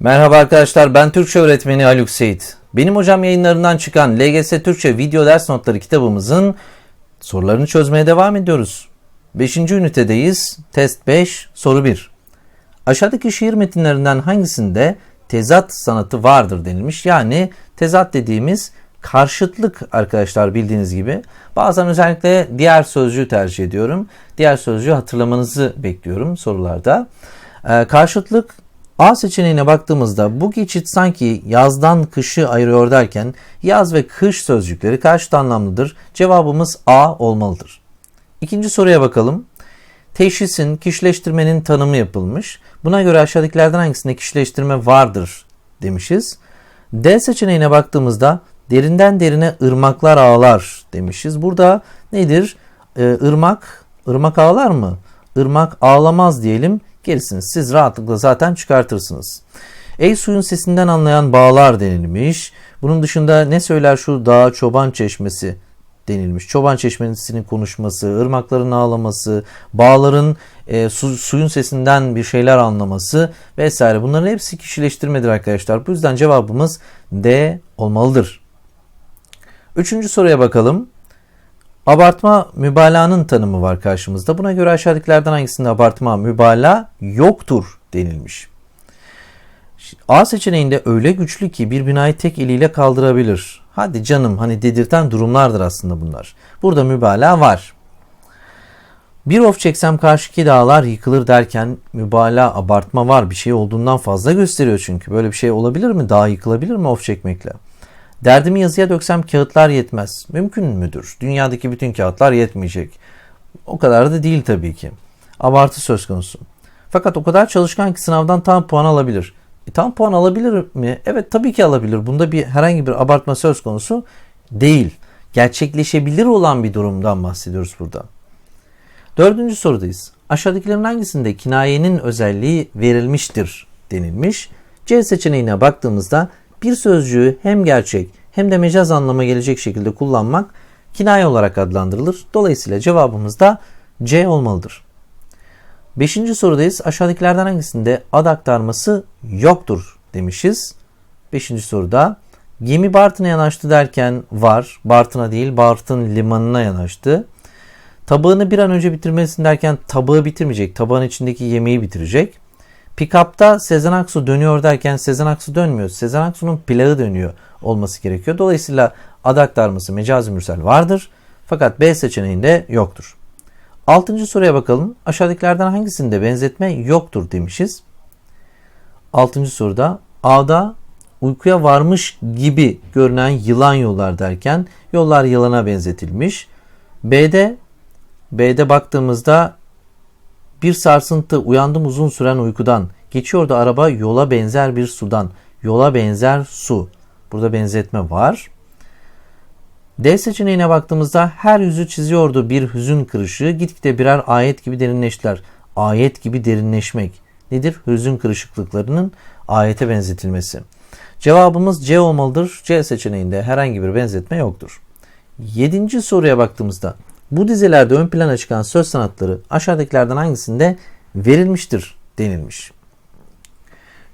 Merhaba arkadaşlar ben Türkçe öğretmeni Haluk Seyit. Benim hocam yayınlarından çıkan LGS Türkçe video ders notları kitabımızın sorularını çözmeye devam ediyoruz. 5. ünitedeyiz. Test 5 soru 1. Aşağıdaki şiir metinlerinden hangisinde tezat sanatı vardır denilmiş. Yani tezat dediğimiz karşıtlık arkadaşlar bildiğiniz gibi. Bazen özellikle diğer sözcüğü tercih ediyorum. Diğer sözcüğü hatırlamanızı bekliyorum sorularda. Ee, karşıtlık A seçeneğine baktığımızda bu geçit sanki yazdan kışı ayırıyor derken yaz ve kış sözcükleri karşıt anlamlıdır. Cevabımız A olmalıdır. İkinci soruya bakalım. Teşhisin, kişileştirmenin tanımı yapılmış. Buna göre aşağıdakilerden hangisinde kişileştirme vardır demişiz. D seçeneğine baktığımızda derinden derine ırmaklar ağlar demişiz. Burada nedir? Ee, ırmak, ırmak ağlar mı? Irmak ağlamaz diyelim. Gerisini siz rahatlıkla zaten çıkartırsınız. Ey suyun sesinden anlayan bağlar denilmiş. Bunun dışında ne söyler şu dağ çoban çeşmesi denilmiş. Çoban çeşmesinin konuşması, ırmakların ağlaması, bağların e, su, suyun sesinden bir şeyler anlaması vesaire. Bunların hepsi kişileştirmedir arkadaşlar. Bu yüzden cevabımız D olmalıdır. Üçüncü soruya bakalım. Abartma mübalağanın tanımı var karşımızda. Buna göre aşağıdakilerden hangisinde abartma mübalağa yoktur denilmiş. A seçeneğinde öyle güçlü ki bir binayı tek eliyle kaldırabilir. Hadi canım hani dedirten durumlardır aslında bunlar. Burada mübalağa var. Bir of çeksem karşıki dağlar yıkılır derken mübalağa abartma var. Bir şey olduğundan fazla gösteriyor çünkü. Böyle bir şey olabilir mi? Dağ yıkılabilir mi of çekmekle? Derdimi yazıya döksem kağıtlar yetmez. Mümkün müdür? Dünyadaki bütün kağıtlar yetmeyecek. O kadar da değil tabii ki. Abartı söz konusu. Fakat o kadar çalışkan ki sınavdan tam puan alabilir. E, tam puan alabilir mi? Evet tabii ki alabilir. Bunda bir herhangi bir abartma söz konusu değil. Gerçekleşebilir olan bir durumdan bahsediyoruz burada. Dördüncü sorudayız. Aşağıdakilerin hangisinde kinayenin özelliği verilmiştir denilmiş. C seçeneğine baktığımızda bir sözcüğü hem gerçek hem de mecaz anlama gelecek şekilde kullanmak kinaye olarak adlandırılır. Dolayısıyla cevabımız da C olmalıdır. Beşinci sorudayız. Aşağıdakilerden hangisinde ad aktarması yoktur demişiz. Beşinci soruda gemi Bartın'a yanaştı derken var. Bartın'a değil Bartın limanına yanaştı. Tabağını bir an önce bitirmelisin derken tabağı bitirmeyecek. Tabağın içindeki yemeği bitirecek. Pickup'ta Sezen Aksu dönüyor derken Sezen Aksu dönmüyor. Sezen Aksu'nun plağı dönüyor olması gerekiyor. Dolayısıyla ad aktarması mecazi mürsel vardır. Fakat B seçeneğinde yoktur. Altıncı soruya bakalım. Aşağıdakilerden hangisinde benzetme yoktur demişiz. Altıncı soruda A'da uykuya varmış gibi görünen yılan yollar derken yollar yılana benzetilmiş. B'de B'de baktığımızda bir sarsıntı uyandım uzun süren uykudan. Geçiyordu araba yola benzer bir sudan. Yola benzer su. Burada benzetme var. D seçeneğine baktığımızda her yüzü çiziyordu bir hüzün kırışığı. Gitgide birer ayet gibi derinleştiler. Ayet gibi derinleşmek. Nedir? Hüzün kırışıklıklarının ayete benzetilmesi. Cevabımız C olmalıdır. C seçeneğinde herhangi bir benzetme yoktur. Yedinci soruya baktığımızda bu dizelerde ön plana çıkan söz sanatları aşağıdakilerden hangisinde verilmiştir denilmiş.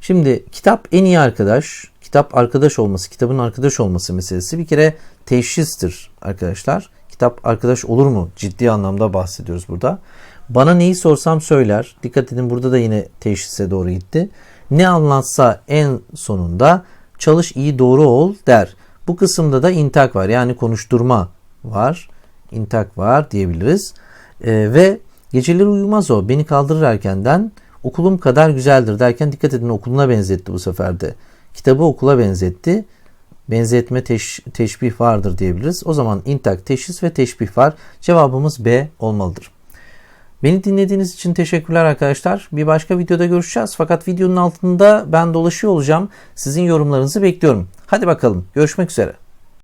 Şimdi kitap en iyi arkadaş, kitap arkadaş olması, kitabın arkadaş olması meselesi bir kere teşhistir arkadaşlar. Kitap arkadaş olur mu? Ciddi anlamda bahsediyoruz burada. Bana neyi sorsam söyler. Dikkat edin burada da yine teşhise doğru gitti. Ne anlatsa en sonunda çalış iyi doğru ol der. Bu kısımda da intak var yani konuşturma var. İntak var diyebiliriz. Ee, ve geceleri uyumaz o beni kaldırır erkenden okulum kadar güzeldir derken dikkat edin okuluna benzetti bu sefer de. Kitabı okula benzetti. Benzetme teş, teşbih vardır diyebiliriz. O zaman intak, teşhis ve teşbih var. Cevabımız B olmalıdır. Beni dinlediğiniz için teşekkürler arkadaşlar. Bir başka videoda görüşeceğiz. Fakat videonun altında ben dolaşıyor olacağım. Sizin yorumlarınızı bekliyorum. Hadi bakalım. Görüşmek üzere.